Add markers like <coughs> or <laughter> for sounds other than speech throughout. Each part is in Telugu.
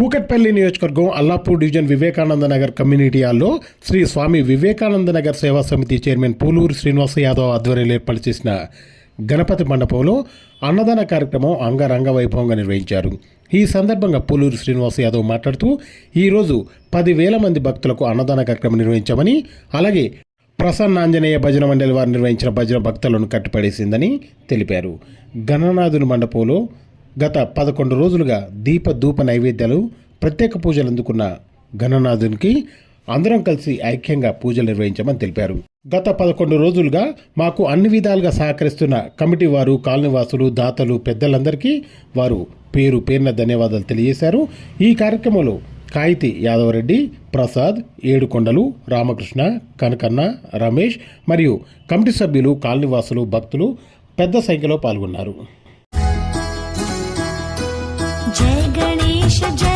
కూకట్పల్లి నియోజకవర్గం అల్లాపూర్ డివిజన్ వివేకానంద నగర్ కమ్యూనిటీ హాల్లో శ్రీ స్వామి వివేకానంద నగర్ సేవా సమితి చైర్మన్ పూలూరు శ్రీనివాస యాదవ్ ఆధ్వర్యంలో ఏర్పాటు చేసిన గణపతి మండపంలో అన్నదాన కార్యక్రమం అంగరంగ వైభవంగా నిర్వహించారు. ఈ సందర్భంగా పూలూరు శ్రీనివాస యాదవ్ మాట్లాడుతూ ఈరోజు పదివేల మంది భక్తులకు అన్నదాన కార్యక్రమం నిర్వహించామని అలాగే ప్రసన్నాంజనేయ భజన మండలి వారు నిర్వహించిన భజన భక్తులను కట్టుపడేసిందని తెలిపారు. గణనాథుని మండపంలో గత పదకొండు రోజులుగా దీప ధూప నైవేద్యాలు ప్రత్యేక పూజలు అందుకున్న గణనాథునికి అందరం కలిసి ఐక్యంగా పూజలు నిర్వహించామని తెలిపారు. గత పదకొండు రోజులుగా మాకు అన్ని విధాలుగా సహకరిస్తున్న కమిటీ వారు కాలనీవాసులు దాతలు పెద్దలందరికీ వారు పేరు పేరున ధన్యవాదాలు తెలియజేశారు. ఈ కార్యక్రమంలో కాయితి యాదవరెడ్డి ప్రసాద్ ఏడుకొండలు రామకృష్ణ కనకన్న రమేష్ మరియు కమిటీ సభ్యులు కాలనీవాసులు భక్తులు పెద్ద సంఖ్యలో పాల్గొన్నారు. जय गणेश जय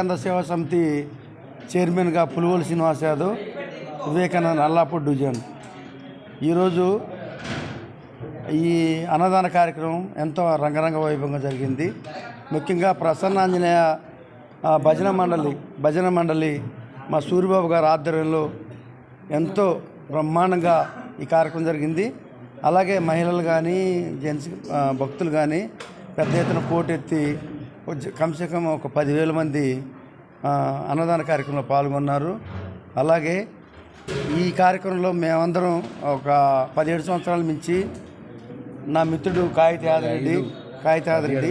వివేకానంద సేవా సమితి చైర్మన్గా పులువోలు శ్రీనివాస్ యాదవ్ వివేకానంద అల్లాపూర్ డివిజన్. ఈరోజు ఈ అన్నదాన కార్యక్రమం ఎంతో రంగరంగ వైభవంగా జరిగింది. ముఖ్యంగా ప్రసన్నాంజనేయ భజన మండలి భజన మండలి మా సూర్యబాబు గారి ఆధ్వర్యంలో ఎంతో బ్రహ్మాండంగా ఈ కార్యక్రమం జరిగింది. అలాగే మహిళలు కానీ జెంట్స్ భక్తులు కానీ పెద్ద ఎత్తున పోటెత్తి కమ్సే కమ్ ఒక పదివేల మంది అన్నదాన కార్యక్రమంలో పాల్గొన్నారు. అలాగే ఈ కార్యక్రమంలో మేమందరం ఒక పదిహేడు సంవత్సరాల మించి నా మిత్రుడు కాగిత యాదరెడ్డి కాగిత యాదరెడ్డి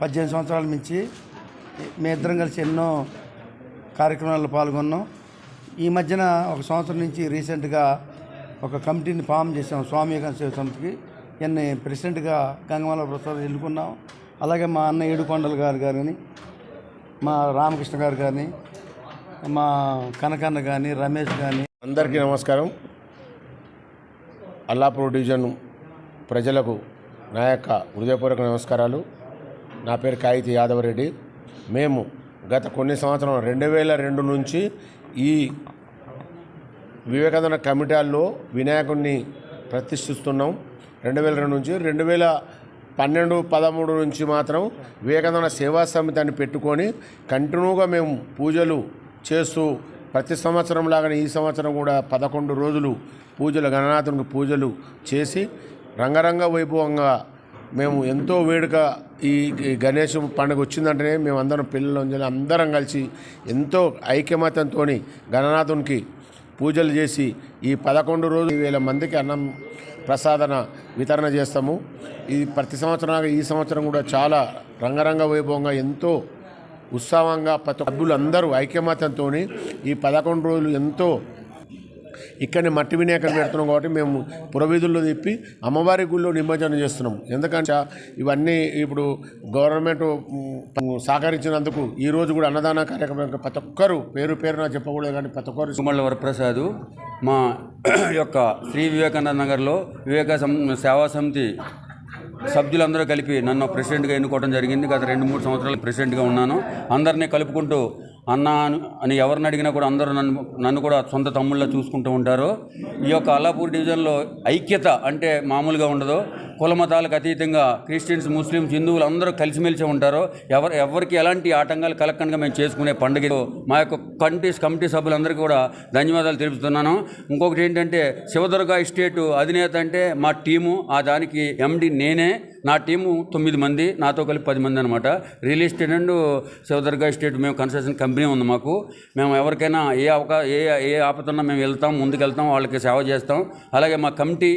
పద్దెనిమిది సంవత్సరాల మించి మీ ఇద్దరం కలిసి ఎన్నో కార్యక్రమాల్లో పాల్గొన్నాం. ఈ మధ్యన ఒక సంవత్సరం నుంచి రీసెంట్గా ఒక కమిటీని ఫామ్ చేసాం స్వామి సేవ సమితికి. ఈయన్ని ప్రెసిడెంట్గా గంగమాల ప్రసాద్ ఎన్నుకున్నాం. అలాగే మా అన్న ఏడుకొండలు గారు కానీ మా రామకృష్ణ గారు కానీ మా కనకన్న కానీ రమేష్ కానీ అందరికీ నమస్కారం. అల్లాపూర్ డివిజన్ ప్రజలకు నా యొక్క హృదయపూర్వక నమస్కారాలు. నా పేరు కాగితి యాదవరెడ్డి మేము గత కొన్ని సంవత్సరం రెండు వేల రెండు నుంచి ఈ వివేకానంద కమిటాల్లో వినాయకుడిని ప్రతిష్ఠిస్తున్నాం. రెండు వేల రెండు నుంచి రెండు వేల పన్నెండు పదమూడు నుంచి మాత్రం వివేకానంద సేవా సమితి అని పెట్టుకొని కంటిన్యూగా మేము పూజలు చేస్తూ ప్రతి సంవత్సరం లాగానే ఈ సంవత్సరం కూడా పదకొండు రోజులు పూజలు గణనాథునికి పూజలు చేసి రంగరంగ వైభవంగా మేము ఎంతో వేడుక ఈ ఈ గణేష్ పండుగ వచ్చిందంటేనే మేము అందరం పిల్లలు అందరం కలిసి ఎంతో ఐక్యమత్యంతో గణనాథునికి పూజలు చేసి ఈ పదకొండు రోజులు వేల మందికి అన్నం ప్రసాదన వితరణ చేస్తాము. ఇది ప్రతి సంవత్సరం ఈ సంవత్సరం కూడా చాలా రంగరంగ వైభవంగా ఎంతో ఉత్సాహంగా ప్రతి సభ్యులు అందరూ ఐక్యమత్యంతో ఈ పదకొండు రోజులు ఎంతో ఇక్కడనే మట్టి వినాయకం పెడుతున్నాం కాబట్టి మేము పురవీధుల్లో తిప్పి అమ్మవారి గుళ్ళో నిమజ్జనం చేస్తున్నాం. ఎందుకంటే ఇవన్నీ ఇప్పుడు గవర్నమెంట్ సహకరించినందుకు ఈరోజు కూడా అన్నదాన కార్యక్రమం ప్రతి ఒక్కరు పేరు పేరున చెప్పకూడదు కానీ ప్రతి ఒక్కరు సుమళ్ళ వరప్రసాద్ మా <coughs> యొక్క శ్రీ వివేకానంద నగర్లో వివేక సేవా సమితి సభ్యులందరూ కలిపి నన్ను ప్రెసిడెంట్గా ఎన్నుకోవడం జరిగింది. గత రెండు మూడు సంవత్సరాలు ప్రెసిడెంట్గా ఉన్నాను. అందరినీ కలుపుకుంటూ అన్న అని- అని ఎవరిని అడిగినా కూడా అందరూ నన్ను నన్ను కూడా సొంత తమ్ముళ్ళ చూసుకుంటూ ఉంటారు. ఈ యొక్క అల్లాపూర్ డివిజన్లో ఐక్యత అంటే మామూలుగా ఉండదు. కుల మతాలకు అతీతంగా క్రిస్టియన్స్ ముస్లిమ్స్ హిందువులు అందరూ కలిసిమెలిసి ఉంటారు. ఎవరు ఎవరికి ఎలాంటి ఆటంకాలు కలగకుండా మేము చేసుకునే పండుగ మా యొక్క కమిటీ కమిటీ సభ్యులందరికీ కూడా ధన్యవాదాలు తెలుపుతున్నాను. ఇంకొకటి ఏంటంటే శివదుర్గ ఎస్టేట్ అధినేత అంటే మా టీము. ఆ దానికి ఎండి నేనే. నా టీము తొమ్మిది మంది. నాతో కలిపి పది మంది అనమాట real estate and Shivadurga estate మేము కన్స్ట్రక్షన్ కంపెనీ ఉంది మాకు. మేము ఎవరికైనా ఏ అవకా ఏ ఏ ఆపతున్నా మేము వెళ్తాం ముందుకు వెళ్తాం వాళ్ళకి సేవ చేస్తాం. అలాగే మా కమిటీ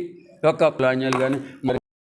యొక్క ప్లాన్యాలు కానీ మరి